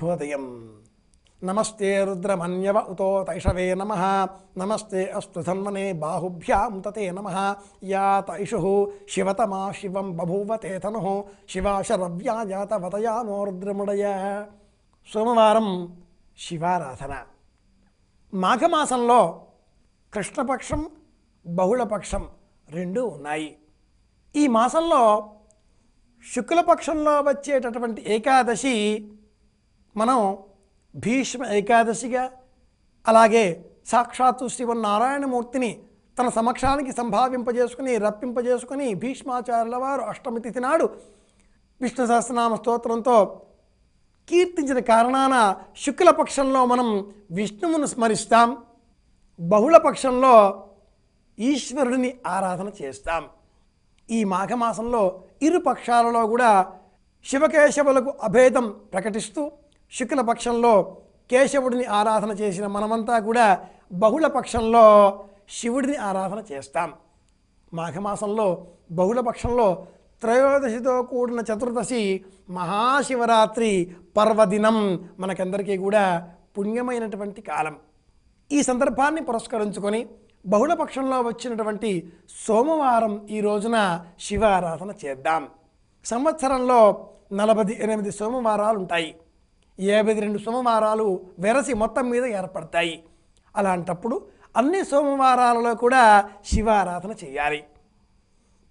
శుభోదయం నమస్తే రుద్రమన్యవ ఉతో తైషవే నమ. నమస్తే అస్తు ధన్వనే బాహుభ్యాం తతే నమ. యా తైషు శివతమా శివం బభూవతే తను. శివాశరవ్యాజాతవతయానో రుద్రముడయ. సోమవారం శివారాధన. మాఘమాసంలో కృష్ణపక్షం బహుళపక్షం రెండు ఉన్నాయి. ఈ మాసంలో శుక్లపక్షంలో వచ్చేటటువంటి ఏకాదశి మనం భీష్మ ఏకాదశిగా అలాగే సాక్షాత్తు శ్రీమన్నారాయణమూర్తిని తన సమక్షానికి సంభావింపజేసుకుని రప్పింపజేసుకుని భీష్మాచార్యుల వారు అష్టమి తిథి నాడు విష్ణు సహస్రనామ స్తోత్రంతో కీర్తించిన కారణాన శుక్లపక్షంలో మనం విష్ణువును స్మరిస్తాం. బహుళపక్షంలో ఈశ్వరుడిని ఆరాధన చేస్తాం. ఈ మాఘమాసంలో ఇరు పక్షాలలో కూడా శివకేశవులకు అభేదం ప్రకటిస్తూ శుక్లపక్షంలో కేశవుడిని ఆరాధన చేసిన మనమంతా కూడా బహుళ పక్షంలో శివుడిని ఆరాధన చేస్తాం. మాఘమాసంలో బహుళ పక్షంలో త్రయోదశితో కూడిన చతుర్దశి మహాశివరాత్రి పర్వదినం మనకందరికీ కూడా పుణ్యమైనటువంటి కాలం. ఈ సందర్భాన్ని పురస్కరించుకొని బహుళపక్షంలో వచ్చినటువంటి సోమవారం ఈ రోజున శివ ఆరాధన చేద్దాం. సంవత్సరంలో నలభై ఎనిమిది సోమవారాలు ఉంటాయి యాభై రెండు సోమవారాలు వెరసి మొత్తం మీద ఏర్పడతాయి. అలాంటప్పుడు అన్ని సోమవారాలలో కూడా శివారాధన చేయాలి.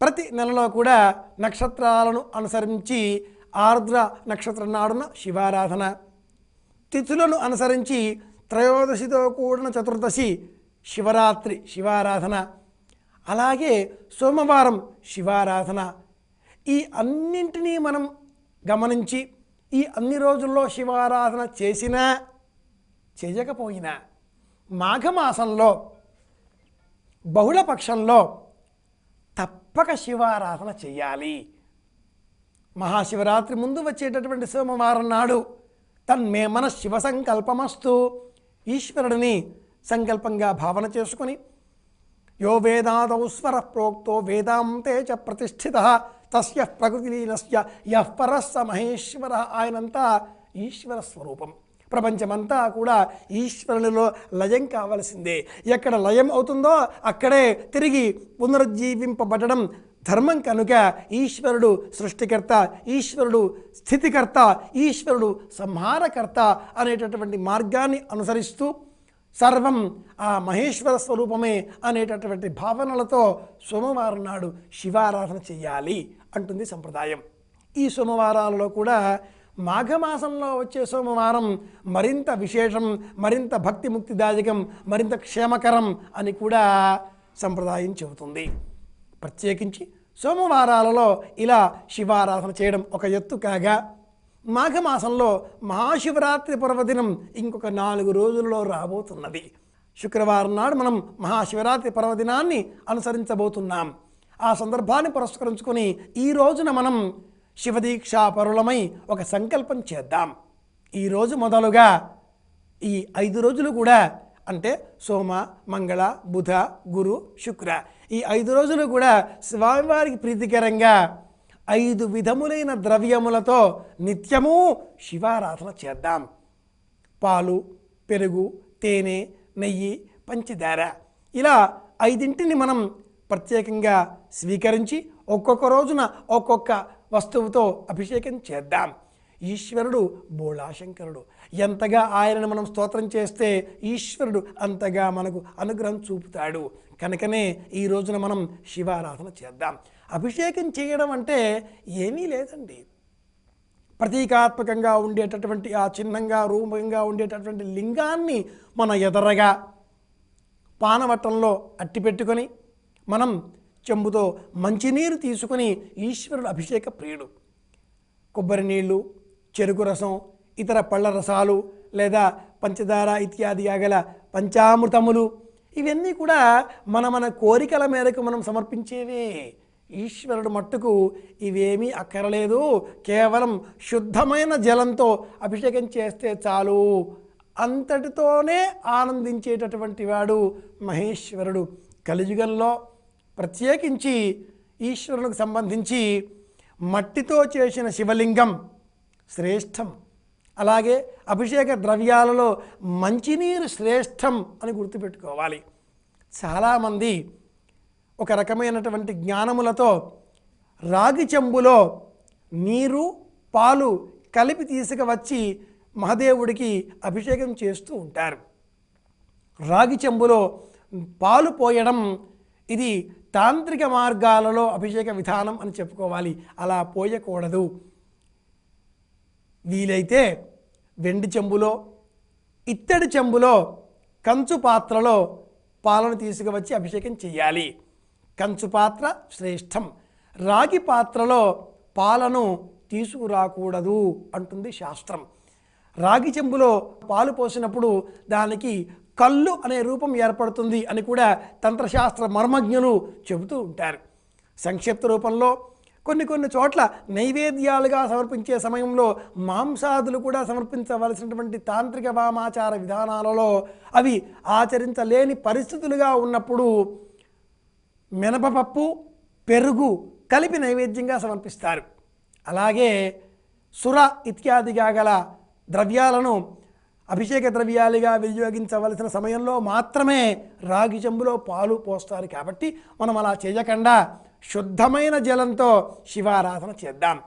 ప్రతి నెలలో కూడా నక్షత్రాలను అనుసరించి ఆర్ద్ర నక్షత్ర నాడున శివారాధన. తిథులను అనుసరించి త్రయోదశితో కూడిన చతుర్దశి శివరాత్రి శివారాధన. అలాగే సోమవారం శివారాధన. ఈ అన్నింటినీ మనం గమనించి ఈ అన్ని రోజుల్లో శివారాధన చేసినా చేయకపోయినా మాఘమాసంలో బహుళపక్షంలో తప్పక శివారాధన చెయ్యాలి. మహాశివరాత్రి ముందు వచ్చేటటువంటి సోమవారం నాడు తన్మే మన శివ సంకల్పమస్తు. ఈశ్వరుడిని సంకల్పంగా భావన చేసుకొని యో వేదాదౌ స్వర ప్రోక్తో వేదాంతే చ ప్రతిష్ఠిత తస్య ప్రకృతిలీనస్య యః పరస్స మహేశ్వర ఆయనంతా ఈశ్వర స్వరూపం. ప్రపంచమంతా కూడా ఈశ్వరునిలో లయం కావలసిందే. ఎక్కడ లయం అవుతుందో అక్కడే తిరిగి పునరుజ్జీవింపబడడం ధర్మం కనుక ఈశ్వరుడు సృష్టికర్త ఈశ్వరుడు స్థితికర్త ఈశ్వరుడు సంహారకర్త అనేటటువంటి మార్గాన్ని అనుసరిస్తూ సర్వం ఆ మహేశ్వర స్వరూపమే అనేటటువంటి భావనలతో సోమవారం నాడు శివారాధన చేయాలి అంటుంది సంప్రదాయం. ఈ సోమవారాలలో కూడా మాఘమాసంలో వచ్చే సోమవారం మరింత విశేషం మరింత భక్తి ముక్తిదాయకం మరింత క్షేమకరం అని కూడా సంప్రదాయం చెబుతుంది. ప్రత్యేకించి సోమవారాలలో ఇలా శివారాధన చేయడం ఒక ఎత్తు కాగా మాఘమాసంలో మహాశివరాత్రి పర్వదినం ఇంకొక నాలుగు రోజుల్లో రాబోతున్నది. శుక్రవారం నాడు మనం మహాశివరాత్రి పర్వదినాన్ని అనుసరించబోతున్నాం. ఆ సందర్భాన్ని పురస్కరించుకొని ఈ రోజున మనం శివదీక్షా పరులమై ఒక సంకల్పం చేద్దాం. ఈరోజు మొదలుగా ఈ ఐదు రోజులు కూడా అంటే సోమ మంగళ బుధ గురు శుక్ర ఈ ఐదు రోజులు కూడా స్వామివారికి ప్రీతికరంగా ఐదు విధములైన ద్రవ్యములతో నిత్యము శివారాధన చేద్దాం. పాలు పెరుగు తేనె నెయ్యి పంచదార ఇలా ఐదింటిని మనం ప్రత్యేకంగా స్వీకరించి ఒక్కొక్క రోజున ఒక్కొక్క వస్తువుతో అభిషేకం చేద్దాం. ఈశ్వరుడు బోళాశంకరుడు. ఎంతగా ఆయనను మనం స్తోత్రం చేస్తే ఈశ్వరుడు అంతగా మనకు అనుగ్రహం చూపుతాడు. కనుకనే ఈ రోజున మనం శివారాధన చేద్దాం. అభిషేకం చేయడం అంటే ఏమీ లేదండి. ప్రతీకాత్మకంగా ఉండేటటువంటి ఆ చిన్నంగా రూపంగా ఉండేటటువంటి లింగాన్ని మన ఎదరగా పానవట్టంలో అట్టి పెట్టుకొని మనం చెంబుతో మంచినీరు తీసుకొని ఈశ్వరుడు అభిషేక ప్రియుడు. కొబ్బరి నీళ్ళు చెరుకు రసం ఇతర పళ్ళ రసాలు లేదా పంచదార ఇత్యాది గల పంచామృతములు ఇవన్నీ కూడా మన మన కోరికల మేరకు మనం సమర్పించేవే. ఈశ్వరుడు మట్టుకు ఇవేమీ అక్కరలేదు. కేవలం శుద్ధమైన జలంతో అభిషేకం చేస్తే చాలు. అంతటితోనే ఆనందించేటటువంటి వాడు మహేశ్వరుడు. కలియుగంలో ప్రత్యేకించి ఈశ్వరునికి సంబంధించి మట్టితో చేసిన శివలింగం శ్రేష్టం. అలాగే అభిషేక ద్రవ్యాలలో మంచినీరు శ్రేష్టం అని గుర్తుపెట్టుకోవాలి. చాలామంది ఒక రకమైనటువంటి జ్ఞానములతో రాగి చెంబులో నీరు పాలు కలిపి తీసుకువచ్చి మహదేవుడికి అభిషేకం చేస్తూ ఉంటారు. రాగి చెంబులో పాలు పోయడం ఇది తాంత్రిక మార్గాలలో అభిషేక విధానం అని చెప్పుకోవాలి. అలా పోయకూడదు. వీలైతే వెండి చెంబులో ఇత్తడి చెంబులో కంచు పాత్రలో పాలను తీసుకువచ్చి అభిషేకం చేయాలి కంచు పాత్ర శ్రేష్టం. రాగి పాత్రలో పాలను తీసుకురాకూడదు అంటుంది శాస్త్రం. రాగి చెంబులో పాలు పోసినప్పుడు దానికి కళ్ళు అనే రూపం ఏర్పడుతుంది అని కూడా తంత్రశాస్త్ర మర్మజ్ఞులు చెబుతూ ఉంటారు. సంక్షిప్త రూపంలో కొన్ని కొన్ని చోట్ల నైవేద్యాలుగా సమర్పించే సమయంలో మాంసాదులు కూడా సమర్పించవలసినటువంటి తాంత్రిక వామాచార విధానాలలో అవి ఆచరించలేని పరిస్థితులుగా ఉన్నప్పుడు మినపపప్పు పెరుగు కలిపి నైవేద్యంగా సమర్పిస్తారు. అలాగే సుర ఇత్యాదిగా గల ద్రవ్యాలను అభిషేక ద్రవ్యాలుగా వినియోగించవలసిన సమయంలో మాత్రమే రాగి చెంబులో పాలు పోస్తారు కాబట్టి మనం అలా చేయకుండా శుద్ధమైన జలంతో శివారాధన చేద్దాం.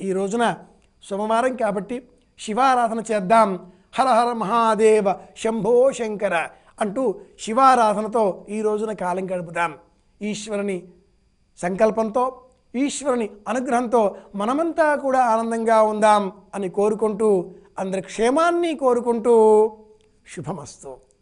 ఈ రోజున సోమవారం కాబట్టి శివారాధన చేద్దాం. హర హర మహాదేవ శంభో శంకర అంటూ శివారాధనతో ఈ రోజున కాలం గడుపుదాం. ఈశ్వరుని సంకల్పంతో ఈశ్వరుని అనుగ్రహంతో మనమంతా కూడా ఆనందంగా ఉందాం అని కోరుకుంటూ అందరి క్షేమాన్ని కోరుకుంటూ శుభమస్తు.